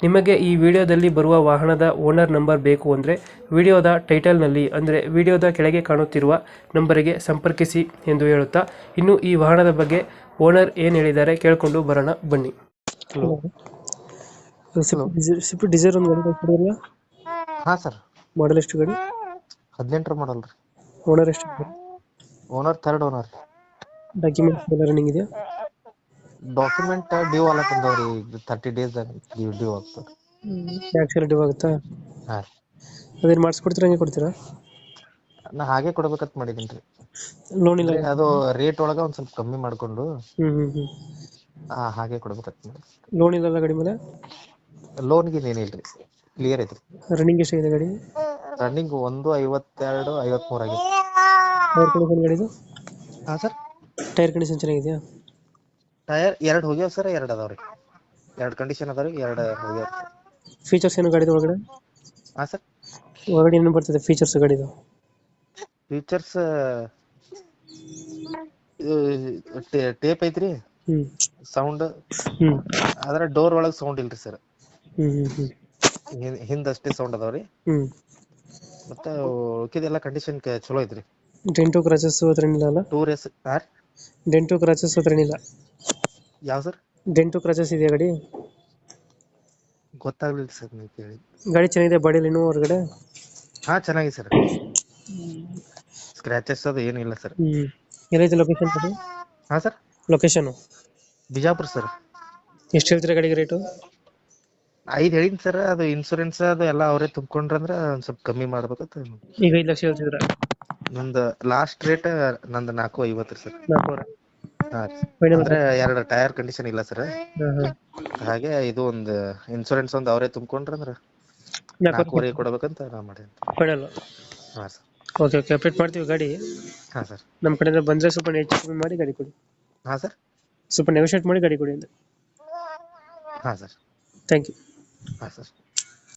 ನಿಮಗೆ ಈ ವಿಡಿಯೋದಲ್ಲಿ ಬರುವ ವಾಹನದ ಓನರ್ ನಂಬರ್ ಬೇಕು ಅಂದರೆ ವಿಡಿಯೋದ ಟೈಟಲ್ನಲ್ಲಿ ಅಂದರೆ ವಿಡಿಯೋದ ಕೆಳಗೆ ಕಾಣುತ್ತಿರುವ ನಂಬರಿಗೆ ಸಂಪರ್ಕಿಸಿ ಎಂದು ಹೇಳುತ್ತಾ ಇನ್ನು ಈ ವಾಹನದ ಬಗ್ಗೆ ಓನರ್ ಏನು ಹೇಳಿದ್ದಾರೆ ಕೇಳಿಕೊಂಡು ಬರೋಣ ಬನ್ನಿ. ಸ್ವಿಫ್ಟ್ ಡಿಸೈರ್ ಒಂದು ಗಾಡಿ ಕೊಡೋಲ್ಲ ಹಾ ಸರ್ ಮಾಡಲ್ ಎಷ್ಟು ಗಾಡಿ? ಹದಿನೆಂಟರ ಮಾಡಲ್ ರೀ. ಓನರ್ ಎಷ್ಟು ಓನರ್ ಥರ್ಡ್ ಓನರ್ ಡಾಕ್ಯುಮೆಂಟ್ಸ್ ಎಲ್ಲ ರನ್ನಿಂಗ್ ಇದೆಯಾ? ಡಾಕ್ಯುಮೆಂಟ್ ಡ್ಯೂ ಅಲ್ಲ ತಂದವ್ರಿ ಈಗ ತರ್ಟಿ ಡೇಸ್ ಡ್ಯೂ ಡ್ಯೂ ಆಗ್ತದೆ. ಆ್ಯಕ್ಚುಲಿ ಡ್ಯೂ ಆಗುತ್ತಾ? ಹಾ. ರೀ ಅದೇನು ಮಾಡಿಸ್ಕೊಡ್ತೀರಾ ಹಂಗೆ ಕೊಡ್ತೀರಾ? ನಾ ಹಾಗೆ ಕೊಡ್ಬೇಕಂತ ಮಾಡಿದೀನಿ ರೀ. ಲೋನ್ ಇಲ್ಲ? ಅದು ರೇಟ್ ಒಳಗ ಒಂದ್ ಸ್ವಲ್ಪ ಕಮ್ಮಿ ಮಾಡ್ಕೊಂಡು ಹ್ಞೂ ಹ್ಞೂ ಹ್ಞೂ ಆ, ಹಾಗೆ ಕೊಡ್ಬೇಕಂತ ಮಾಡಿ ಲೋನ್ ಇಲ್ಲಲ್ಲ ಗಾಡಿ ಮೇಲೆ? ಲೋನ್ ಗಿನ್ ಏನಿಲ್ರಿ ಕ್ಲಿಯರ್ ಐತ್ರಿ. ರನ್ನಿಂಗ್ ಎಷ್ಟಾಗಿದೆ ಗಾಡಿ? ರನ್ನಿಂಗ್ ಒಂದು ಐವತ್ತೆರಡು ಐವತ್ಮೂರ್ ಆಗೈತಿ ಟೈರ್ ಕಂಡೀಷನ್ ಗಾಡಿದು ಹಾ ಸರ್. ಟೈರ್ ಕಂಡೀಷನ್ ಚೆನ್ನಾಗಿದೆಯಾ? ಟೈರ್ ಎರಡು ಹೋಗ್ಯಾವ ಸರ್ ಎರಡ್ ಅದಾವ್ರಿ ಎರಡ್ ಕಂಡೀಷನ್ ಅದಾವ್ರಿ ಎರಡ್ ಹೋಗ್ಯಾವ. ಫೀಚರ್ಸ್ ಏನು ಗಾಡಿದ ಒಳಗಡೆ? ಆ ಸರ್. ಒಳಗಡೆ ಏನು ಬರ್ತದೆ ಫೀಚರ್ಸ್ ಗಾಡಿದು? ಫೀಚರ್ಸ್ ಟೇಪ್ ಐತ್ರಿ. ಸೌಂಡ್ ಅದರ ಅದ್ರ ಡೋರ್ ಒಳಗೆ ಸೌಂಡ್ ಇಲ್ರಿ ಸರ್. ಹ್ಞೂ ಹ್ಞೂ ಹ್ಞೂ ಹಿಂದ ಅಷ್ಟೇ ಸೌಂಡ್ ಅದಾವ್ರಿ ಮತ್ತೆ ಉಳ್ಕಿದೆಲ್ಲ ಕಂಡೀಷನ್ ಚಲೋ ಐತ್ರಿ. ಡೆಂಟು ಕ್ರಾಚಸ್ ಅದ್ರಿಂದ ಏನಿಲ್ಲ ಟೂರ್ ಎಸ್ ಆರ್ ಡೆಂಟು ಕ್ರಾಚಸ್ ಹತ್ರ ಏನಿಲ್ಲ. ಯಾವ ಸರ್? ಡೆಂಟು ಕ್ರಾಚಸ್ ಇದೆಯಾ ಗಾಡಿ? ಗೊತ್ತಾಗ್ಲಿಲ್ಲ ಸರ್ ನೀವು ಕೇಳಿ. ಗಾಡಿ ಚೆನ್ನಾಗಿದೆ ಬಾಡಿಲಿ ಇನ್ನೂ ಹೊರಗಡೆ? ಹಾ ಚೆನ್ನಾಗಿದೆ ಸರ್. ಸ್ಕ್ರಾಚಸ್ ಅದು ಏನಿಲ್ಲ ಸರ್. ಹ್ಞೂ ಎಲ್ಲೈತೆ ಲೊಕೇಶನ್ ಅದು ಹಾ ಸರ್? Location Bijapur sir. ಎಷ್ಟು ಹೇಳ್ತೀರಾ ಗಾಡಿಗೆ ರೇಟು ಐದು ಹೇಳಿನಿ ಸರ್ ಅದು ಇನ್ಸೂರೆನ್ಸ್ ಅದು ಎಲ್ಲ ಅವರೇ ತುಂಬ್ಕೊಂಡ್ರಂದ್ರೆ ಒಂದ್ ಸ್ವಲ್ಪ ಕಮ್ಮಿ ಮಾಡ್ಬೇಕಂತ. ಈಗ ಐದು ಲಕ್ಷ ಹೇಳ್ತಿದ್ರ ನಂದು ಲಾಸ್ಟ್ ರೇಟ್ ನಂದು ನಾಲ್ಕು ಐವತ್ತು ಸರ್. ರೀ. ಫೈನಲ್ ಅಂದ್ರೆ ಎರಡು ಟೈರ್ ಕಂಡೀಷನ್ ಇಲ್ಲ ಸರ್. ಹಾಗೆ ಇದು ಒಂದು ಇನ್ಸೂರೆನ್ಸ್ ಒಂದು ಅವರೇ ತುಂಬ್ಕೊಂಡ್ರಂದ್ರ ಅಂದ್ರ ನಾಲ್ಕೂವರೆ ಕೊಡ್ಬೇಕಂತ ನಾ ಮಾಡೇನಿ ಫೈನಲ್ ಹಾ ಸರ್. ಓಕೆ ಓಕೆ ಅಪ್ಡೇಟ್ ಮಾಡ್ತೀವಿ ಗಾಡಿ. ಹಾ ಸರ್. ನಮ್ಮ ಕಡೆಯಿಂದ ಬಂದರೆ ಸ್ವಲ್ಪ ಹೆಚ್ಚು ಕಮ್ಮಿ ಮಾಡಿ ಗಾಡಿ ಕೊಡಿ. ಹಾ ಸರ್. ಸ್ವಲ್ಪ ನೆಗೋಷಿಯೇಟ್ ಮಾಡಿ ಗಾಡಿ ಕೊಡಿ ಅಂತ. ಹಾ ಸರ್. ಥ್ಯಾಂಕ್ ಯು ಹಾ ಸರ್.